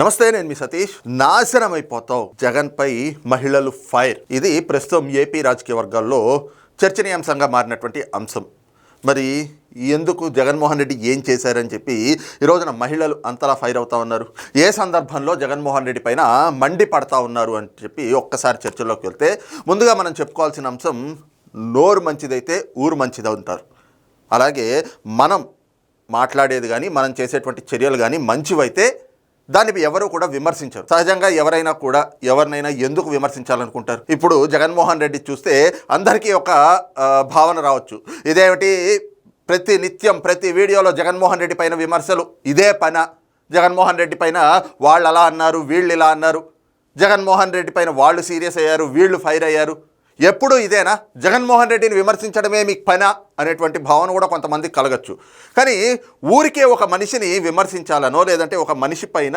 నమస్తే నేను మీ సతీష్. నాశనం అయిపోతావు జగన్ పై మహిళలు ఫైర్. ఇది ప్రస్తుతం ఏపీ రాజకీయ వర్గాల్లో చర్చనీయాంశంగా మారినటువంటి అంశం. మరి ఎందుకు జగన్మోహన్ రెడ్డి ఏం చేశారని చెప్పి ఈ రోజున మహిళలు అంతలా ఫైర్ అవుతా ఉన్నారు? ఏ సందర్భంలో జగన్మోహన్ రెడ్డి పైన మండి పడతా ఉన్నారు అని చెప్పి ఒక్కసారి చర్చలోకి వెళ్తే ముందుగా మనం చెప్పుకోవాల్సిన అంశం నోరు మంచిదైతే ఊరు మంచిది అంటారు అలాగే మనం మాట్లాడేది కానీ మనం చేసేటువంటి చర్యలు కానీ మంచివైతే దాన్ని ఎవరు కూడా విమర్శించరు. సహజంగా ఎవరైనా కూడా ఎవరినైనా ఎందుకు విమర్శించాలనుకుంటారు? ఇప్పుడు జగన్మోహన్ రెడ్డి చూస్తే అందరికీ ఒక భావన రావచ్చు. ఇదేమిటి? ప్రతి నిత్యం ప్రతి వీడియోలో జగన్మోహన్ రెడ్డి పైన విమర్శలు. ఇదే పన. జగన్మోహన్ రెడ్డి పైన వాళ్ళు అలా అన్నారు వీళ్ళు ఇలా అన్నారు. జగన్మోహన్ రెడ్డి పైన వాళ్ళు సీరియస్ అయ్యారు వీళ్ళు ఫైర్ అయ్యారు. ఎప్పుడు ఇదేనా? జగన్మోహన్ రెడ్డిని విమర్శించడమే మీకు పనా? అనేటువంటి భావన కూడా కొంతమందికి కలగచ్చు. కానీ ఊరికే ఒక మనిషిని విమర్శించాలనో లేదంటే ఒక మనిషి పైన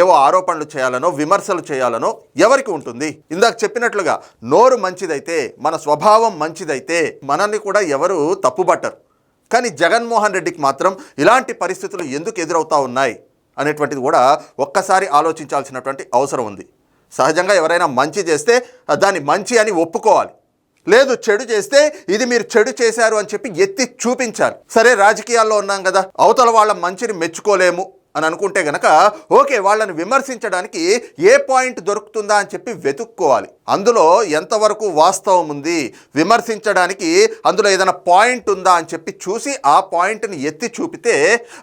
ఏవో ఆరోపణలు చేయాలనో విమర్శలు చేయాలనో ఎవరికి ఉంటుంది? ఇందాక చెప్పినట్లుగా నోరు మంచిదైతే మన స్వభావం మంచిదైతే మనల్ని కూడా ఎవరు తప్పుబట్టరు కానీ జగన్మోహన్ రెడ్డికి మాత్రం ఇలాంటి పరిస్థితులు ఎందుకు ఎదురవుతా ఉన్నాయి? అనేటువంటిది కూడా ఒక్కసారి ఆలోచించాల్సినటువంటి అవసరం ఉంది. సహజంగా ఎవరైనా మంచి చేస్తే దాన్ని మంచి అని ఒప్పుకోవాలి. లేదు చెడు చేస్తే ఇది మీరు చెడు చేశారు అని చెప్పి ఎత్తి చూపించాలి. సరే రాజకీయాల్లో ఉన్నాం కదా అవతల వాళ్ళ మంచిని మెచ్చుకోలేము. అని అనుకుంటే గనక ఓకే వాళ్ళని విమర్శించడానికి ఏ పాయింట్ దొరుకుతుందా అని చెప్పి వెతుక్కోవాలి. అందులో ఎంతవరకు వాస్తవం ఉంది? విమర్శించడానికి అందులో ఏదైనా పాయింట్ ఉందా అని చెప్పి చూసి ఆ పాయింట్ని ఎత్తి చూపితే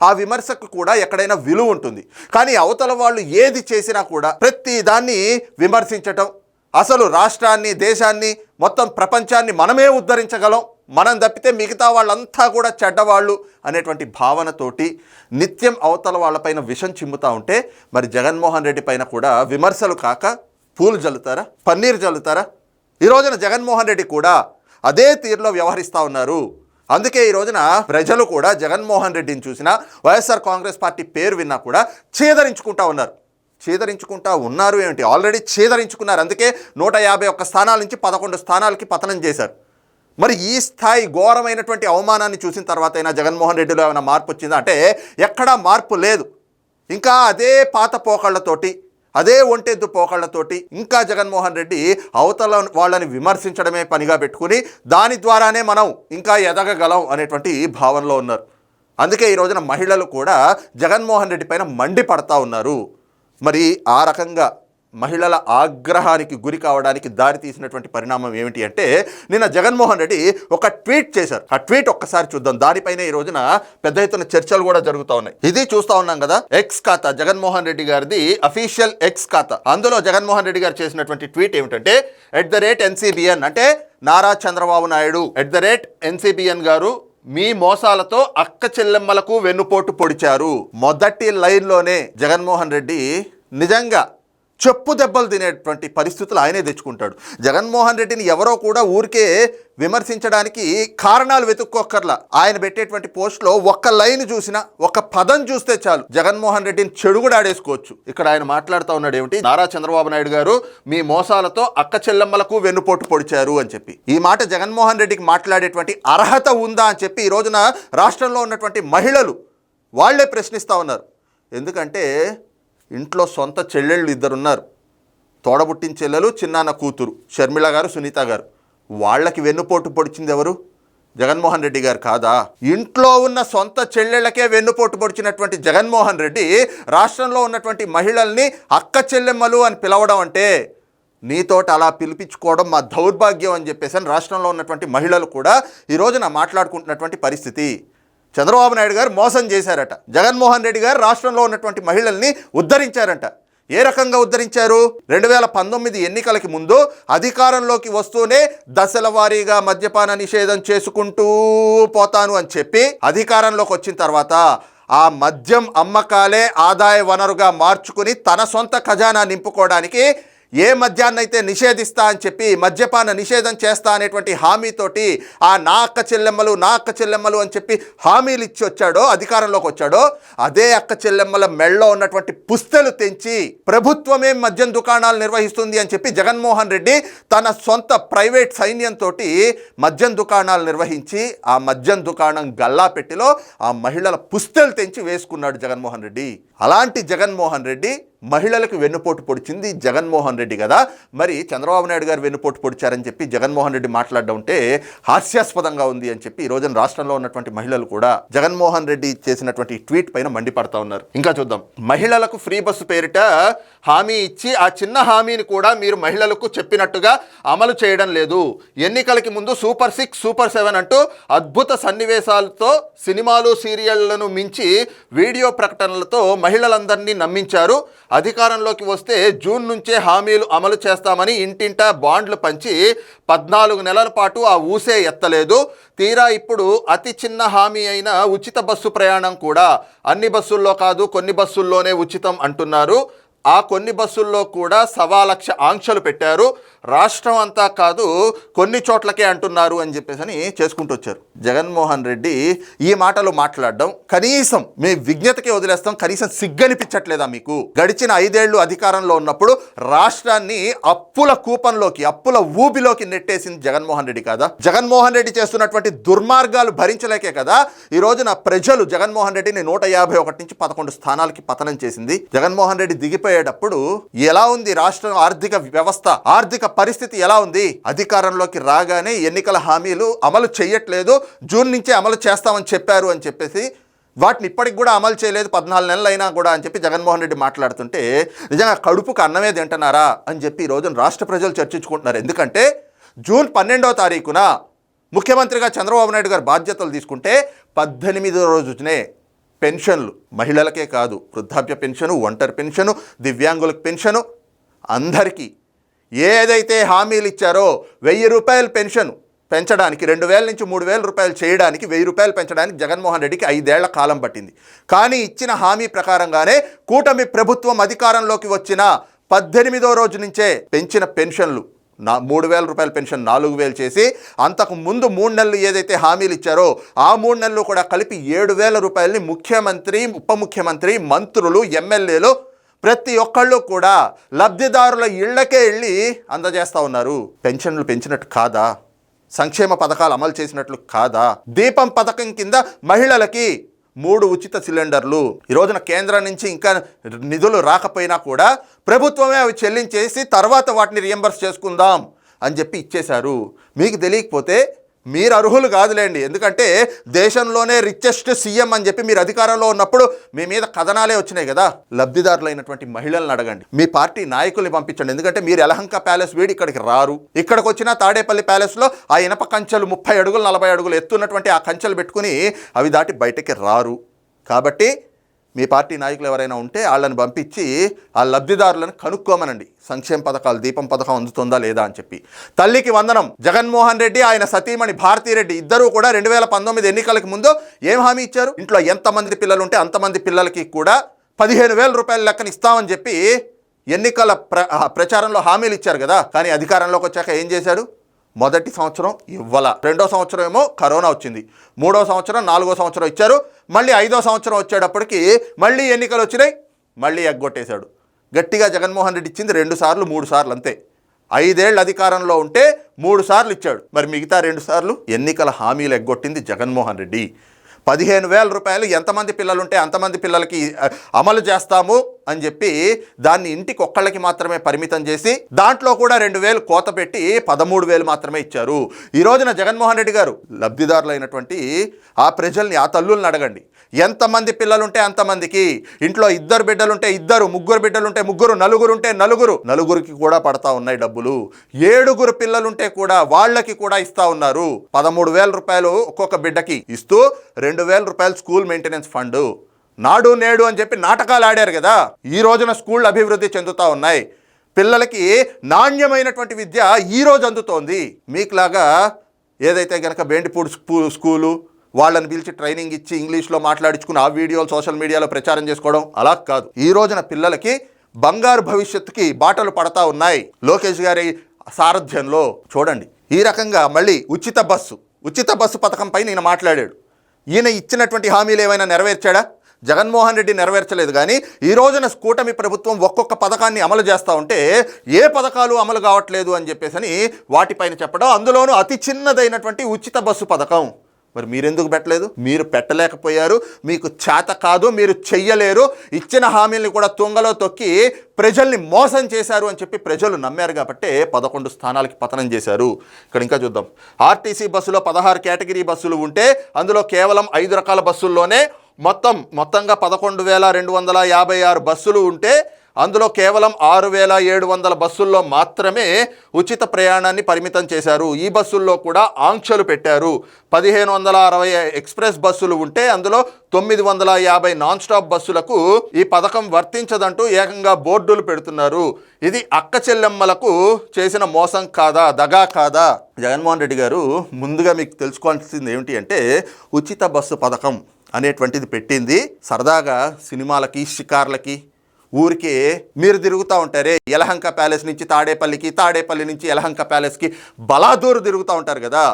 ఆ విమర్శకు కూడా ఎక్కడైనా విలువ ఉంటుంది. కానీ అవతల వాళ్ళు ఏది చేసినా కూడా ప్రతి దాన్ని విమర్శించటం అసలు రాష్ట్రాన్ని దేశాన్ని మొత్తం ప్రపంచాన్ని మనమే ఉద్ధరించగలం. మనం తప్పితే మిగతా వాళ్ళంతా కూడా చెడ్డవాళ్ళు అనేటువంటి భావనతోటి నిత్యం అవతల వాళ్ళపైన విషం చిమ్ముతా ఉంటే మరి జగన్మోహన్ రెడ్డి పైన కూడా విమర్శలు కాక పూలు జల్లుతారా? పన్నీరు జల్లుతారా? ఈ రోజున జగన్మోహన్ రెడ్డి కూడా అదే తీరులో వ్యవహరిస్తూ ఉన్నారు. అందుకే ఈ రోజున ప్రజలు కూడా జగన్మోహన్ రెడ్డిని చూసినా వైఎస్ఆర్ కాంగ్రెస్ పార్టీ పేరు విన్నా కూడా చేదరించుకుంటా ఉన్నారు. చేదరించుకుంటా ఉన్నారు ఏమిటి? ఆల్రెడీ చేదరించుకున్నారు అందుకే నూట యాభై ఒక్క స్థానాల నుంచి పదకొండు స్థానాలకి పతనం చేశారు. మరి ఈ స్థాయి ఘోరమైనటువంటి అవమానాన్ని చూసిన తర్వాత అయినా జగన్మోహన్ రెడ్డిలో ఏమైనా మార్పు వచ్చిందా? అంటే ఎక్కడా మార్పు లేదు. ఇంకా అదే పాత పోకళ్ళతోటి అదే ఒంటెద్దు పోకళ్ళతోటి ఇంకా జగన్మోహన్ రెడ్డి అవతల వాళ్ళని విమర్శించడమే పనిగా పెట్టుకుని దాని ద్వారానే మనం ఇంకా ఎదగగలం అనేటువంటి భావనలో ఉన్నారు. అందుకే ఈ రోజున మహిళలు కూడా జగన్మోహన్ రెడ్డి పైన మండిపడతా ఉన్నారు. మరి ఆ రకంగా మహిళల ఆగ్రహానికి గురి కావడానికి దారి తీసినటువంటి పరిణామం ఏమిటి అంటే నిన్న జగన్మోహన్ రెడ్డి ఒక ట్వీట్ చేశారు. ఆ ట్వీట్ ఒక్కసారి చూద్దాం. దానిపైన ఈ రోజున పెద్ద ఎత్తున చర్చలు కూడా జరుగుతూ ఉన్నాయి. ఇది చూస్తా ఉన్నాం కదా ఎక్స్ ఖాతా జగన్మోహన్ రెడ్డి గారిది అఫీషియల్ ఎక్స్ ఖాతా. అందులో జగన్మోహన్ రెడ్డి గారు చేసినటువంటి ట్వీట్ ఏమిటంటే ఎట్ ద రేట్ ఎన్సీబిఎన్ అంటే Nara Chandrababu Naidu at the rate NCBN గారు మీ మోసాలతో అక్క చెల్లెమ్మలకు వెన్నుపోటు పొడిచారు. మొదటి లైన్లోనే జగన్మోహన్ రెడ్డి నిజంగా చెప్పు దెబ్బలు తినేటువంటి పరిస్థితులు ఆయనే తెచ్చుకుంటాడు. జగన్మోహన్ రెడ్డిని ఎవరో కూడా ఊరికే విమర్శించడానికి కారణాలు వెతుక్కోక్కర్లా. ఆయన పెట్టేటువంటి పోస్ట్లో ఒక్క లైన్ చూసినా ఒక పదం చూస్తే చాలు. జగన్మోహన్ రెడ్డిని చెడు కూడా ఆడేసుకోవచ్చు ఇక్కడ ఆయన మాట్లాడుతూ ఉన్నాడు ఏమిటి నారా చంద్రబాబు నాయుడు గారు మీ మోసాలతో అక్క చెల్లెమ్మలకు వెన్నుపోటు పొడిచారు అని చెప్పి. ఈ మాట జగన్మోహన్ రెడ్డికి మాట్లాడేటువంటి అర్హత ఉందా అని చెప్పి ఈ రోజున రాష్ట్రంలో ఉన్నటువంటి మహిళలు వాళ్ళే ప్రశ్నిస్తూ ఉన్నారు. ఎందుకంటే ఇంట్లో సొంత చెల్లెళ్ళు ఇద్దరున్నారు. తోడబుట్టిన చెల్లెలు చిన్నాన్న కూతురు షర్మిళ గారు సునీత గారు. వాళ్ళకి వెన్నుపోటు పొడిచింది ఎవరు? జగన్మోహన్ రెడ్డి గారు కాదా? ఇంట్లో ఉన్న సొంత చెల్లెళ్ళకే వెన్నుపోటు పొడిచినటువంటి జగన్మోహన్ రెడ్డి రాష్ట్రంలో ఉన్నటువంటి మహిళల్ని అక్క చెల్లెమ్మలు అని పిలవడం అంటే నీతోటి అలా పిలిపించుకోవడం మా దౌర్భాగ్యం అని చెప్పేసి రాష్ట్రంలో ఉన్నటువంటి మహిళలు కూడా ఈ రోజున మాట్లాడుకుంటున్నటువంటి పరిస్థితి. చంద్రబాబు నాయుడు గారు మోసం చేశారట. జగన్మోహన్ రెడ్డి గారు రాష్ట్రంలో ఉన్నటువంటి మహిళల్ని ఉద్ధరించారంట. ఏ రకంగా ఉద్ధరించారు? రెండు వేల పంతొమ్మిది ఎన్నికలకి ముందు అధికారంలోకి వస్తూనే దశల వారీగా మద్యపాన నిషేధం చేసుకుంటూ పోతాను అని చెప్పి అధికారంలోకి వచ్చిన తర్వాత ఆ మద్యం అమ్మకాలే ఆదాయ వనరుగా మార్చుకుని తన సొంత ఖజానా నింపుకోవడానికి ఏ మద్యాన్నైతే నిషేధిస్తా అని చెప్పి మద్యపాన నిషేధం చేస్తా అనేటువంటి హామీతోటి ఆ నా అక్క చెల్లెమ్మలు నా అక్క చెల్లెమ్మలు అని చెప్పి హామీలు ఇచ్చి వచ్చాడో అధికారంలోకి వచ్చాడో అదే అక్క చెల్లెమ్మల మెళ్ళలో ఉన్నటువంటి పుస్తలు తెంచి ప్రభుత్వమే మద్యం దుకాణాలు నిర్వహిస్తుంది అని చెప్పి జగన్మోహన్ రెడ్డి తన సొంత ప్రైవేట్ సైన్యంతో మద్యం దుకాణాలు నిర్వహించి ఆ మద్యం దుకాణం గల్లా పెట్టిలో ఆ మహిళల పుస్తలు తెంచి వేసుకున్నాడు జగన్మోహన్ రెడ్డి. అలాంటి జగన్మోహన్ రెడ్డి మహిళలకు వెన్నుపోటు పొడిచింది జగన్మోహన్ రెడ్డి కదా. మరి చంద్రబాబు నాయుడు గారు వెన్నుపోటు పొడిచారని చెప్పి జగన్మోహన్ రెడ్డి మాట్లాడడం ఉంటే హాస్యాస్పదంగా ఉంది అని చెప్పి ఈ రోజున రాష్ట్రంలో ఉన్నటువంటి మహిళలు కూడా జగన్మోహన్ రెడ్డి చేసినటువంటి ట్వీట్ పైన మండిపడతా ఉన్నారు. ఇంకా చూద్దాం. మహిళలకు ఫ్రీ బస్సు పేరిట హామీ ఇచ్చి ఆ చిన్న హామీని కూడా మీరు మహిళలకు చెప్పినట్టుగా అమలు చేయడం లేదు. ఎన్నికలకి ముందు సూపర్ సిక్స్ సూపర్ సెవెన్ అంటూ అద్భుత సన్నివేశాలతో సినిమాలు సీరియళ్ళను మించి వీడియో ప్రకటనలతో మహిళలందరినీ నమ్మించారు. అధికారంలోకి వస్తే జూన్ నుంచే హామీలు అమలు చేస్తామని ఇంటింటా బాండ్లు పంచి పద్నాలుగు నెలల పాటు ఆ ఊసే ఎత్తలేదు. తీరా ఇప్పుడు అతి చిన్న హామీ అయిన ఉచిత బస్సు ప్రయాణం కూడా అన్ని బస్సుల్లో కాదు కొన్ని బస్సుల్లోనే ఉచితం అంటున్నారు. ఆ కొన్ని బస్సుల్లో కూడా సవా లక్ష ఆంక్షలు పెట్టారు. రాష్ట్రం అంతా కాదు కొన్ని చోట్లకే అంటున్నారు అని చెప్పేసి అని చేసుకుంటూ వచ్చారు. జగన్మోహన్ రెడ్డి ఈ మాటలు మాట్లాడడం కనీసం మీ విజ్ఞతకే వదిలేస్తాం కనీసం సిగ్గనిపించట్లేదా మీకు? గడిచిన ఐదేళ్ళు అధికారంలో ఉన్నప్పుడు రాష్ట్రాన్ని అప్పుల కూపంలోకి అప్పుల ఊబిలోకి నెట్టేసింది జగన్మోహన్ రెడ్డి కాదా? జగన్మోహన్ రెడ్డి చేస్తున్నటువంటి దుర్మార్గాలు భరించలేకే కదా? ఈ రోజున ప్రజలు జగన్మోహన్ రెడ్డిని నూట యాభై ఒకటి నుంచి పదకొండు స్థానాలకి పతనం చేసింది. జగన్మోహన్ రెడ్డి దిగిపోయేటప్పుడు ఎలా ఉంది రాష్ట్రం ఆర్థిక వ్యవస్థ ఆర్థిక పరిస్థితి ఎలా ఉంది? అధికారంలోకి రాగానే ఎన్నికల హామీలు అమలు చేయట్లేదు. జూన్ నుంచే అమలు చేస్తామని చెప్పారు అని చెప్పేసి వాటిని ఇప్పటికి కూడా అమలు చేయలేదు. పద్నాలుగు నెలలు అయినా కూడా అని చెప్పి జగన్మోహన్ రెడ్డి మాట్లాడుతుంటే నిజంగా కడుపుకు అన్నమే తింటున్నారా అని చెప్పి ఈ రోజున రాష్ట్ర ప్రజలు చర్చించుకుంటున్నారు. ఎందుకంటే జూన్ పన్నెండవ తారీఖున ముఖ్యమంత్రిగా చంద్రబాబు నాయుడు గారు బాధ్యతలు తీసుకుంటే పద్దెనిమిదో రోజునే పెన్షన్లు మహిళలకే కాదు వృద్ధాప్య పెన్షను ఒంటరి పెన్షను దివ్యాంగులకు పెన్షను అందరికీ ఏదైతే హామీలు ఇచ్చారో వెయ్యి రూపాయల పెన్షన్ పెంచడానికి రెండు వేల నుంచి మూడు వేల రూపాయలు చేయడానికి వెయ్యి రూపాయలు పెంచడానికి జగన్మోహన్ రెడ్డికి ఐదేళ్ళ కాలం పట్టింది. కానీ ఇచ్చిన హామీ ప్రకారంగానే కూటమి ప్రభుత్వం అధికారంలోకి వచ్చిన పద్దెనిమిదో రోజు నుంచే పెంచిన పెన్షన్లు నా మూడు వేల రూపాయల పెన్షన్ నాలుగు వేలు చేసి అంతకు ముందు మూడు నెలలు ఏదైతే హామీలు ఇచ్చారో ఆ మూడు నెలలు కూడా కలిపి ఏడు వేల రూపాయలని ముఖ్యమంత్రి ఉప ముఖ్యమంత్రి మంత్రులు ఎమ్మెల్యేలు ప్రతి ఒక్కళ్ళు కూడా లబ్ధిదారుల ఇళ్ళకే వెళ్ళి అందజేస్తూ ఉన్నారు. పెన్షన్లు పెంచినట్టు కాదా? సంక్షేమ పథకాలు అమలు చేసినట్లు కాదా? దీపం పథకం కింద మహిళలకి మూడు ఉచిత సిలిండర్లు. ఈ రోజున కేంద్రం నుంచి ఇంకా నిధులు రాకపోయినా కూడా ప్రభుత్వమే అవి చెల్లించేసి తర్వాత వాటిని రియంబర్స్ చేసుకుందాం అని చెప్పి ఇచ్చేశారు. మీకు తెలియకపోతే మీరు అర్హులు కాదులేండి. ఎందుకంటే దేశంలోనే రిచెస్ట్ సీఎం అని చెప్పి మీరు అధికారంలో ఉన్నప్పుడు మీ మీద కథనాలే వచ్చినాయి కదా. లబ్ధిదారులైనటువంటి మహిళలను అడగండి. మీ పార్టీ నాయకుల్ని పంపించండి. ఎందుకంటే మీరు ఎలహంక ప్యాలెస్ వీడి ఇక్కడికి రారు. ఇక్కడికి వచ్చిన తాడేపల్లి ప్యాలెస్లో ఆ ఇనప కంచెలు ముప్పై అడుగులు నలభై అడుగులు ఎత్తున్నటువంటి ఆ కంచెలు పెట్టుకుని అవి దాటి బయటకి రారు. కాబట్టి మీ పార్టీ నాయకులు ఎవరైనా ఉంటే వాళ్ళని పంపించి ఆ లబ్ధిదారులను కనుక్కోమనండి. సంక్షేమ పథకాలు దీపం పథకం అందుతుందా లేదా అని చెప్పి. తల్లికి వందనం జగన్మోహన్ రెడ్డి ఆయన సతీమణి భారతీరెడ్డి ఇద్దరూ కూడా రెండు వేల పంతొమ్మిది ఎన్నికలకు ముందు ఏం హామీ ఇచ్చారు? ఇంట్లో ఎంతమంది పిల్లలు ఉంటే అంతమంది పిల్లలకి కూడా పదిహేను వేల రూపాయల లెక్కన ఇస్తామని చెప్పి ఎన్నికల ప్ర ప్రచారంలో హామీలు ఇచ్చారు కదా. కానీ అధికారంలోకి వచ్చాక ఏం చేశాడు మొదటి సంవత్సరం ఇవ్వాల. రెండో సంవత్సరం ఏమో కరోనా వచ్చింది. మూడో సంవత్సరం నాలుగో సంవత్సరం ఇచ్చారు. మళ్ళీ ఐదో సంవత్సరం వచ్చేటప్పటికి మళ్ళీ ఎన్నికలు వచ్చినాయి మళ్ళీ ఎగ్గొట్టేశాడు. గట్టిగా జగన్మోహన్ రెడ్డి ఇచ్చింది రెండు సార్లు మూడు సార్లు అంతే. ఐదేళ్ళు అధికారంలో ఉంటే మూడు సార్లు ఇచ్చాడు. మరి మిగతా రెండు సార్లు ఎన్నికల హామీలు ఎగ్గొట్టింది జగన్మోహన్ రెడ్డి. పదిహేను వేల రూపాయలు ఎంతమంది పిల్లలుంటే అంతమంది పిల్లలకి అమలు చేస్తాము అని చెప్పి దాన్ని ఇంటికి ఒక్కళ్ళకి మాత్రమే పరిమితం చేసి దాంట్లో కూడా రెండు వేలు కోత పెట్టి పదమూడు వేలు మాత్రమే ఇచ్చారు. ఈ రోజున జగన్మోహన్ రెడ్డి గారు లబ్ధిదారులైనటువంటి ఆ ప్రజల్ని ఆ తల్లుల్ని అడగండి. ఎంతమంది పిల్లలుంటే అంతమందికి. ఇంట్లో ఇద్దరు బిడ్డలుంటే ఇద్దరు ముగ్గురు బిడ్డలుంటే ముగ్గురు నలుగురు ఉంటే నలుగురు. నలుగురికి కూడా పడతా ఉన్నాయి డబ్బులు. ఏడుగురు పిల్లలుంటే కూడా వాళ్ళకి కూడా ఇస్తా ఉన్నారు. పదమూడు వేల రూపాయలు ఒక్కొక్క బిడ్డకి ఇస్తూ రెండు వేల రూపాయలు స్కూల్ మెయింటెనెన్స్ ఫండ్. నాడు నేడు అని చెప్పి నాటకాలు ఆడారు కదా. ఈ రోజున స్కూళ్ళు అభివృద్ధి చెందుతూ ఉన్నాయి. పిల్లలకి నాణ్యమైనటువంటి విద్య ఈ రోజు అందుతోంది. మీకులాగా ఏదైతే గనక బేండిపూడి స్కూ- స్కూలు వాళ్ళని పిలిచి ట్రైనింగ్ ఇచ్చి ఇంగ్లీష్లో మాట్లాడించుకుని ఆ వీడియోలు సోషల్ మీడియాలో ప్రచారం చేసుకోవడం అలా కాదు. ఈ రోజున పిల్లలకి బంగారు భవిష్యత్తుకి బాటలు పడతా ఉన్నాయి. లోకేష్ గారి సారథ్యంలో చూడండి. ఈ రకంగా మళ్ళీ ఉచిత బస్సు ఉచిత బస్సు పథకంపై నేను మాట్లాడాడు. ఈయన ఇచ్చినటువంటి హామీలు ఏమైనా నెరవేర్చాడా? జగన్మోహన్ రెడ్డి నెరవేర్చలేదు కానీ ఈ రోజున కూటమి ప్రభుత్వం ఒక్కొక్క పథకాన్ని అమలు చేస్తూ ఉంటే ఏ పథకాలు అమలు కావట్లేదు అని చెప్పేసి అని వాటిపైన చెప్పడం అందులోనూ అతి చిన్నదైనటువంటి ఉచిత బస్సు పథకం. మరి మీరెందుకు పెట్టలేదు? మీరు పెట్టలేకపోయారు. మీకు చేత కాదు మీరు చెయ్యలేరు. ఇచ్చిన హామీల్ని కూడా తుంగలో తొక్కి ప్రజల్ని మోసం చేశారు అని చెప్పి ప్రజలు నమ్మారు కాబట్టే పదకొండు స్థానాలకి పతనం చేశారు. ఇక్కడ ఇంకా చూద్దాం. ఆర్టీసీ బస్సులో పదహారు కేటగిరీ బస్సులు ఉంటే అందులో కేవలం ఐదు రకాల బస్సుల్లోనే మొత్తం మొత్తంగా పదకొండు వేల రెండు వందల యాభై ఆరు బస్సులు ఉంటే అందులో కేవలం ఆరు వేల ఏడు వందల బస్సుల్లో మాత్రమే ఉచిత ప్రయాణాన్ని పరిమితం చేశారు. ఈ బస్సుల్లో కూడా ఆంక్షలు పెట్టారు. పదిహేను వందల అరవై ఎక్స్ప్రెస్ బస్సులు ఉంటే అందులో తొమ్మిది వందల యాభై నాన్ స్టాప్ బస్సులకు ఈ పథకం వర్తించదంటూ ఏకంగా బోర్డులు పెడుతున్నారు. ఇది అక్క చెల్లెమ్మలకు చేసిన మోసం కాదా దగా కాదా? జగన్మోహన్ రెడ్డి గారు ముందుగా మీకు తెలుసుకోవాల్సింది ఏమిటి అంటే ఉచిత బస్సు పథకం అనేటువంటిది పెట్టింది. సరదాగా సినిమాలకి షికార్లకి ఊరికే మీరు తిరుగుతూ ఉంటారే యలహంక ప్యాలెస్ నుంచి తాడేపల్లికి తాడేపల్లి నుంచి యలహంక ప్యాలెస్కి బలాదూరు తిరుగుతూ ఉంటారు కదా.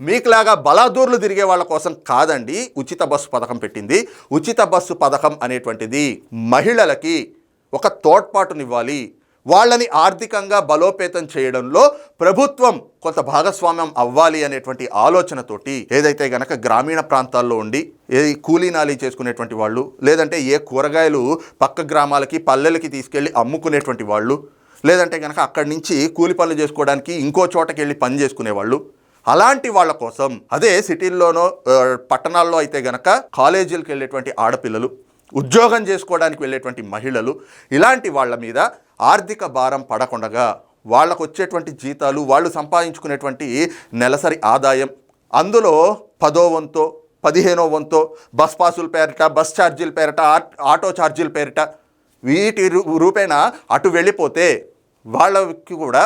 మీకులాగా బలాదూర్లు తిరిగే వాళ్ళ కోసం కాదండి ఉచిత బస్సు పథకం పెట్టింది. ఉచిత బస్సు పథకం అనేటువంటిది మహిళలకి ఒక తోడ్పాటునివ్వాలి. వాళ్ళని ఆర్థికంగా బలోపేతం చేయడంలో ప్రభుత్వం కొంత భాగస్వామ్యం అవ్వాలి అనేటువంటి ఆలోచనతోటి ఏదైతే గనక గ్రామీణ ప్రాంతాల్లో ఉండి ఏ కూలీ నాలీ చేసుకునేటువంటి వాళ్ళు లేదంటే ఏ కూరగాయలు పక్క గ్రామాలకి పల్లెలకి తీసుకెళ్ళి అమ్ముకునేటువంటి వాళ్ళు లేదంటే కనుక అక్కడి నుంచి కూలి పనులు చేసుకోవడానికి ఇంకో చోటకి వెళ్ళి పని చేసుకునేవాళ్ళు అలాంటి వాళ్ళ కోసం అదే సిటీల్లోనో పట్టణాల్లో అయితే గనక కాలేజీలకు వెళ్ళేటువంటి ఆడపిల్లలు ఉద్యోగం చేసుకోవడానికి వెళ్ళేటువంటి మహిళలు ఇలాంటి వాళ్ళ మీద ఆర్థిక భారం పడకుండగా వాళ్ళకు వచ్చేటువంటి జీతాలు వాళ్ళు సంపాదించుకునేటువంటి నెలసరి ఆదాయం. అందులో పదో వంతో పదిహేనో వంతో బస్ పాసుల పేరిట బస్ ఛార్జీల పేరిట ఆటో ఛార్జీల పేరిట వీటి రూ- రూపేణా అటు వెళ్ళిపోతే వాళ్ళకి కూడా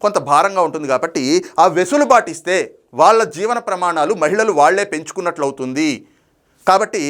కొంత భారంగా ఉంటుంది కాబట్టి ఆ వెసులుబాటు ఇస్తే వాళ్ళ జీవన ప్రమాణాలు మహిళలు వాళ్ళే పెంచుకున్నట్లు అవుతుంది కాబట్టి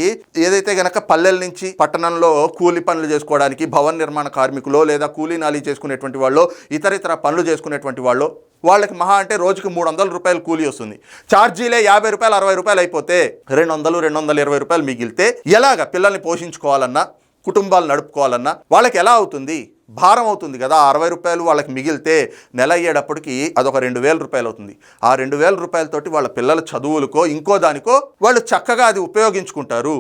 ఏదైతే గనక పల్లెల నుంచి పట్టణంలో కూలి పనులు చేసుకోవడానికి భవన నిర్మాణ కార్మికులు లేదా కూలీ నాలీ చేసుకునేటువంటి వాళ్ళు ఇతర ఇతర పనులు చేసుకునేటువంటి వాళ్ళు వాళ్ళకి మహా అంటే రోజుకి మూడు వందల రూపాయలు కూలీ వస్తుంది. ఛార్జీలే యాభై రూపాయలు అరవై రూపాయలు అయిపోతే రెండు వందలు రెండు వందల ఇరవై రూపాయలు మిగిలితే ఎలాగ పిల్లల్ని పోషించుకోవాలన్నా కుటుంబాలు నడుపుకోవాలన్నా వాళ్ళకి ఎలా అవుతుంది? భారం అవుతుంది కదా. అరవై రూపాయలు వాళ్ళకి మిగిలితే నెల అయ్యేటప్పటికి అదొక రెండు వేల రూపాయలు అవుతుంది. ఆ రెండు వేల రూపాయలతోటి వాళ్ళ పిల్లల చదువులకో ఇంకో దానికో వాళ్ళు చక్కగా అది ఉపయోగించుకుంటారు.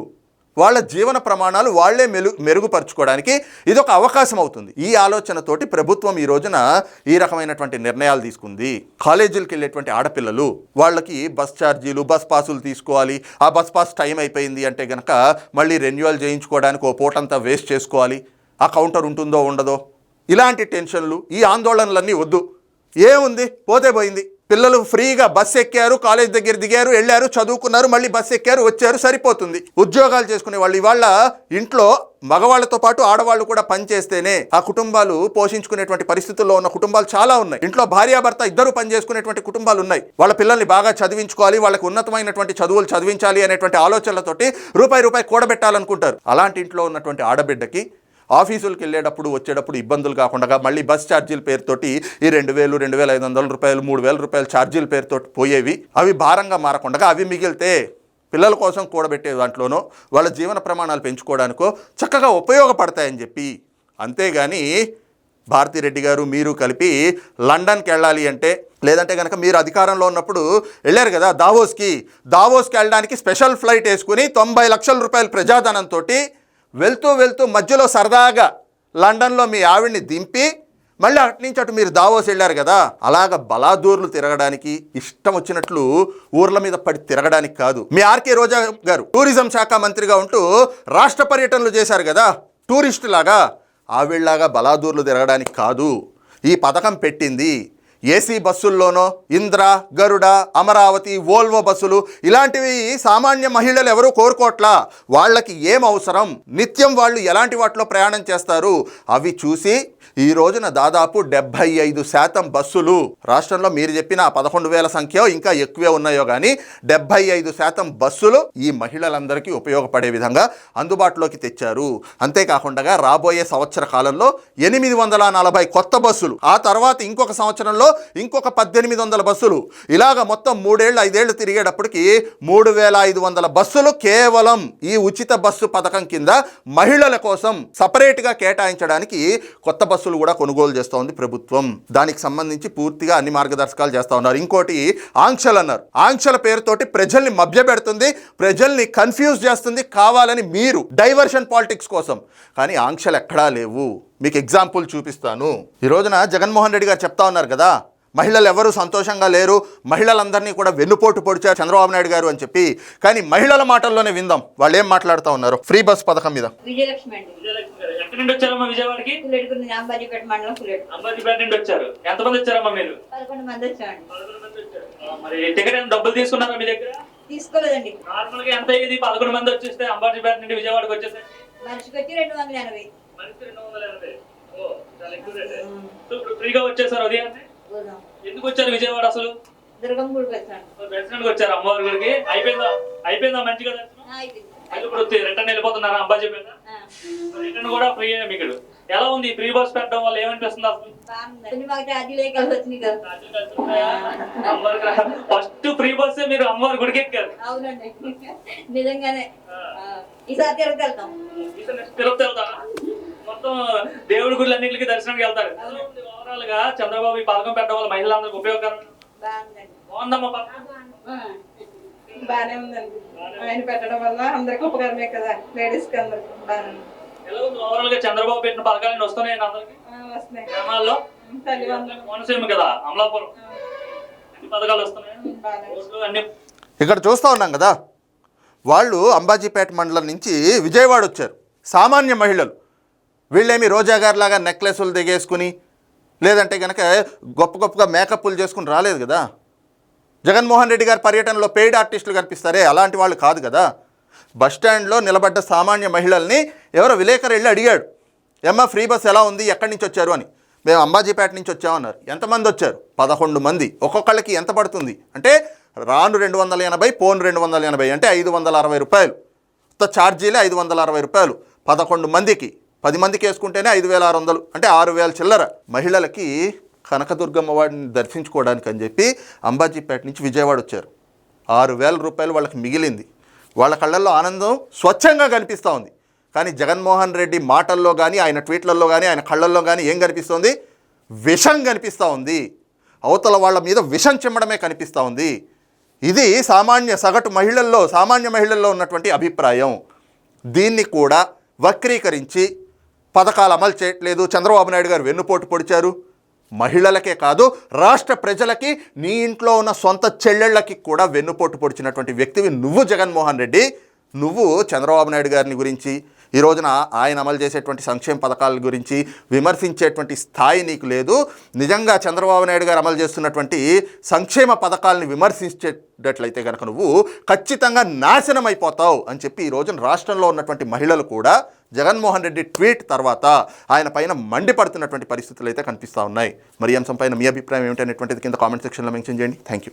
వాళ్ళ జీవన ప్రమాణాలు వాళ్ళే మెలు మెరుగుపరుచుకోవడానికి ఇది ఒక అవకాశం అవుతుంది. ఈ ఆలోచనతోటి ప్రభుత్వం ఈ రోజున ఈ రకమైనటువంటి నిర్ణయాలు తీసుకుంది. కాలేజీలకు వెళ్ళేటువంటి ఆడపిల్లలు వాళ్ళకి బస్ ఛార్జీలు బస్ పాసులు తీసుకోవాలి. ఆ బస్ పాస్ టైం అయిపోయింది అంటే కనుక మళ్ళీ రెన్యువల్ చేయించుకోవడానికి ఓ పూటంతా వేస్ట్ చేసుకోవాలి. ఆ కౌంటర్ ఉంటుందో ఉండదో. ఇలాంటి టెన్షన్లు ఈ ఆందోళనలన్నీ వద్దు. ఏముంది? పోతే పోయింది. పిల్లలు ఫ్రీగా బస్సు ఎక్కారు కాలేజ్ దగ్గర దిగారు వెళ్ళారు చదువుకున్నారు మళ్ళీ బస్సు ఎక్కారు వచ్చారు సరిపోతుంది. ఉద్యోగాలు చేసుకునే వాళ్ళు ఇవాళ ఇంట్లో మగవాళ్ళతో పాటు ఆడవాళ్ళు కూడా పనిచేస్తేనే ఆ కుటుంబాలు పోషించుకునేటువంటి పరిస్థితుల్లో ఉన్న కుటుంబాలు చాలా ఉన్నాయి. ఇంట్లో భార్యాభర్త ఇద్దరు పని చేసుకునేటువంటి కుటుంబాలు ఉన్నాయి. వాళ్ళ పిల్లల్ని బాగా చదివించుకోవాలి వాళ్ళకి ఉన్నతమైనటువంటి చదువులు చదివించాలి అనేటువంటి ఆలోచనలతోటి రూపాయి రూపాయి కూడబెట్టాలనుకుంటారు. అలాంటి ఇంట్లో ఉన్నటువంటి ఆడబిడ్డకి ఆఫీసులకు వెళ్ళేటప్పుడు వచ్చేటప్పుడు ఇబ్బందులు కాకుండా మళ్ళీ బస్ ఛార్జీల పేరుతోటి ఈ రెండు వేలు రెండు వేల ఐదు వందల రూపాయలు మూడు వేల రూపాయల ఛార్జీల పేరుతోటి పోయేవి. అవి భారంగా మారకుండా అవి మిగిలితే పిల్లల కోసం కూడబెట్టే దాంట్లోనో వాళ్ళ జీవన ప్రమాణాలు పెంచుకోవడానికో చక్కగా ఉపయోగపడతాయని చెప్పి. అంతేగాని భారతిరెడ్డి గారు మీరు కలిపి లండన్కి వెళ్ళాలి అంటే లేదంటే కనుక మీరు అధికారంలో ఉన్నప్పుడు వెళ్ళారు కదా దావోస్కి. దావోస్కి వెళ్ళడానికి స్పెషల్ ఫ్లైట్ వేసుకుని తొంభై లక్షల రూపాయల ప్రజాధనంతో వెళ్తూ వెళ్తూ మధ్యలో సరదాగా లండన్లో మీ ఆవిడ్ని దింపి మళ్ళీ అటు నుంచి అటు మీరు దావోస్ వెళ్ళారు కదా అలాగ బలాదూర్లు తిరగడానికి ఇష్టం వచ్చినట్లు ఊర్ల మీద పడి తిరగడానికి కాదు. మీ ఆర్కే రోజా గారు టూరిజం శాఖ మంత్రిగా ఉంటూ రాష్ట్ర పర్యటనలు చేశారు కదా టూరిస్టులాగా లాగా బలాదూర్లు తిరగడానికి కాదు ఈ పథకం పెట్టింది ఏసీ బస్సుల్లోనో ఇంద్ర గరుడ అమరావతి వోల్వో బస్సులు ఇలాంటివి సామాన్య మహిళలు ఎవరూ కోరుకోవట్లా వాళ్ళకి ఏం అవసరం? నిత్యం వాళ్ళు ఎలాంటి వాటిలో ప్రయాణం చేస్తారు? అవి చూసి ఈ రోజున దాదాపు డెబ్బై ఐదు శాతం బస్సులు రాష్ట్రంలో మీరు చెప్పిన పదకొండు వేల సంఖ్య ఇంకా ఎక్కువే ఉన్నాయో కానీ డెబ్బై ఐదు శాతం బస్సులు ఈ మహిళలందరికీ ఉపయోగపడే విధంగా అందుబాటులోకి తెచ్చారు. అంతేకాకుండా రాబోయే సంవత్సర కాలంలో ఎనిమిది వందల నలభై కొత్త బస్సులు ఆ తర్వాత ఇంకొక సంవత్సరంలో ఇంకొక పద్దెనిమిది వందల బస్సులు. ఇలాగ మొత్తం మూడేళ్ళు ఐదేళ్ళు తిరిగేటప్పటికి మూడు వేల ఐదు వందల బస్సులు కేవలం ఈ ఉచిత బస్సు పథకం కింద మహిళల కోసం సపరేట్గా కేటాయించడానికి కొత్త బస్సులు కూడా కొనుగోలు చేస్తోంది ప్రభుత్వం. దానికి సంబంధించి పూర్తిగా అన్ని మార్గదర్శకాలు చేస్తూ ఉన్నారు. ఇంకోటి ఆంక్షలు అన్నారు. ఆంక్షల పేరుతోటి ప్రజల్ని మభ్యపెడుతుంది ప్రజల్ని కన్ఫ్యూజ్ చేస్తుంది కావాలని మీరు డైవర్షన్ పాలిటిక్స్ కోసం. కానీ ఆంక్షలు ఎక్కడా లేవు. మీకు ఎగ్జాంపుల్ చూపిస్తాను. ఈ రోజున జగన్మోహన్ రెడ్డి గారు చెప్తా ఉన్నారు కదా మహిళలు ఎవరు సంతోషంగా లేరు మహిళలందరినీ కూడా వెన్నుపోటు పొడిచారు చంద్రబాబు నాయుడు గారు అని చెప్పి కానీ మహిళల మాటల్లోనే విందాం. వాళ్ళు ఏం మాట్లాడుతూ ఉన్నారు? ఫ్రీ బస్ పథకం మీద. విజయలక్ష్మి అండి. విజయలక్ష్మి గారు ఎక్కడి నుండి వచ్చారమ్మా విజయవాడకి? పుల్లెడుకుని అంబాజీపేట మండలం పుల్లెడు అంబాజీపేట నుండి వచ్చారు. ఎంతమంది వచ్చారమ్మా మీరు? పదకొండు మంది వచ్చామండి పదకొండు మంది వచ్చారు. ఆ, మరి టికెట్ ఏమైనా డబ్బులు తీసుకున్నారా మీ దగ్గర? తీసుకోలేదండి. నార్మల్గా ఎంత ఇది పదకొండు మంది వచ్చేస్తే అంబాజీపేట నుండి విజయవాడకి వచ్చేస్తే మనిషికి వచ్చి రెండు వందల ఎనభై. ఇప్పుడు ఫ్రీగా వచ్చేసారు ఉదయాన్నే ఎందుకు వచ్చారు విజయవాడ అసలు? దర్శనానికి వచ్చారు అమ్మవారి గుడికి. అయిపోయిందా? అయిపోయిందా మంచిగా దర్శనం? ఇప్పుడు రిటర్న్ వెళ్ళిపోతున్నారా? అంబాజీపేట ఆ, రిటర్న్ కూడా ఫ్రీ మీకు ఎలా ఉంది? ఫ్రీ బస్ పెట్టడం వల్ల ఏమనిపిస్తుంది అసలు? ఫస్ట్ ఫ్రీ బస్ మీరు అమ్మవారి గుడికి ఎక్కారు. అవునండి. నిజంగానే. ఈసారి తిరుపతి వెళ్తాం. ఈసారి తిరుపతి వెళ్తారా? మొత్తం దేవుడి గుళ్ళు అన్నింటికి దర్శనానికి వెళ్తారు ఓవరాల్గా చంద్రబాబు ఈ పథకం పెట్టడం వల్ల మహిళలందరికీ ఉపయోగకరం. బాగుందమ్మా బానే ఉందండి. ఆయన పెట్టడం వల్ల అందరికి ఉపకారమే కదా లేడీస్కి అందరికి ఓవరాల్గా చంద్రబాబు పెట్టిన పథకాలు వస్తున్నాయి అందరికి. వస్తున్నాయి. గ్రామాల్లో. కోనసీమ కదా అమలాపురం. అన్ని పథకాలు వస్తున్నాయి. అన్ని. ఇక్కడ చూస్తూ ఉన్నాం కదా వాళ్ళు అంబాజీపేట మండలం నుంచి విజయవాడ వచ్చారు. సామాన్య మహిళలు. వీళ్ళేమి రోజాగారిలాగా నెక్లెస్లు దిగేసుకుని లేదంటే కనుక గొప్ప గొప్పగా మేకప్లు చేసుకుని రాలేదు కదా? జగన్మోహన్ రెడ్డి గారి పర్యటనలో పెయిడ్ ఆర్టిస్టులు కనిపిస్తారే? అలాంటి వాళ్ళు కాదు కదా? బస్ స్టాండ్లో నిలబడ్డ సామాన్య మహిళల్ని ఎవరో విలేకరు వెళ్ళి అడిగాడు. ఏమ్మా ఫ్రీ బస్ ఎలా ఉంది? ఎక్కడి నుంచి వచ్చారు? అని. మేము అంబాజీపేట నుంచి వచ్చామన్నారు. ఎంతమంది వచ్చారు? పదకొండు మంది. ఒక్కొక్కళ్ళకి ఎంత పడుతుంది? అంటే రాను రెండు వందల ఎనభై పోను రెండు వందల ఎనభై అంటే ఐదు వందల అరవై రూపాయలు. మొత్తం ఛార్జీలే ఐదు వందల అరవై రూపాయలు. పదకొండు మందికి. పది మందికి వేసుకుంటేనే ఐదు వేల ఆరు వందలు అంటే ఆరు వేల చిల్లర. మహిళలకి కనకదుర్గమ్మ వాడిని దర్శించుకోవడానికి అని చెప్పి అంబాజీపేట నుంచి విజయవాడ వచ్చారు. ఆరు వేల రూపాయలు వాళ్ళకి మిగిలింది. వాళ్ళ కళ్ళల్లో ఆనందం స్వచ్ఛంగా కనిపిస్తూ ఉంది. కానీ జగన్మోహన్ రెడ్డి మాటల్లో కానీ ఆయన ట్వీట్లలో కానీ ఆయన కళ్ళల్లో కానీ ఏం కనిపిస్తోంది? విషం కనిపిస్తూ ఉంది. అవతల వాళ్ళ మీద విషం చిమ్మడమే కనిపిస్తూ ఉంది. ఇది సామాన్య సగటు మహిళల్లో సామాన్య మహిళల్లో ఉన్నటువంటి అభిప్రాయం. దీన్ని కూడా వక్రీకరించి పథకాలు అమలు చేయట్లేదు. చంద్రబాబు నాయుడు గారు వెన్నుపోటు పొడిచారు. మహిళలకే కాదు రాష్ట్ర ప్రజలకి నీ ఇంట్లో ఉన్న సొంత చెల్లెళ్ళకి కూడా వెన్నుపోటు పొడిచినటువంటి వ్యక్తివి నువ్వు జగన్మోహన్ రెడ్డి. నువ్వు చంద్రబాబు నాయుడు గారిని గురించి ఈ రోజున ఆయన అమలు చేసేటువంటి సంక్షేమ పథకాల గురించి విమర్శించేటువంటి స్థాయి నీకు లేదు. నిజంగా చంద్రబాబు నాయుడు గారు అమలు చేస్తున్నటువంటి సంక్షేమ పథకాలను విమర్శించేటట్లయితే కనుక నువ్వు ఖచ్చితంగా నాశనం అయిపోతావు అని చెప్పి ఈ రోజున రాష్ట్రంలో ఉన్నటువంటి మహిళలు కూడా జగన్మోహన్ రెడ్డి ట్వీట్ తర్వాత ఆయన పైన మండిపడుతున్నటువంటి పరిస్థితులు అయితే కనిపిస్తూ ఉన్నాయి. మరి ఈ అంశం పైన మీ అభిప్రాయం ఏమిటనేటువంటిది కింద కామెంట్ సెక్షన్లో మెన్షన్ చేయండి. Thank you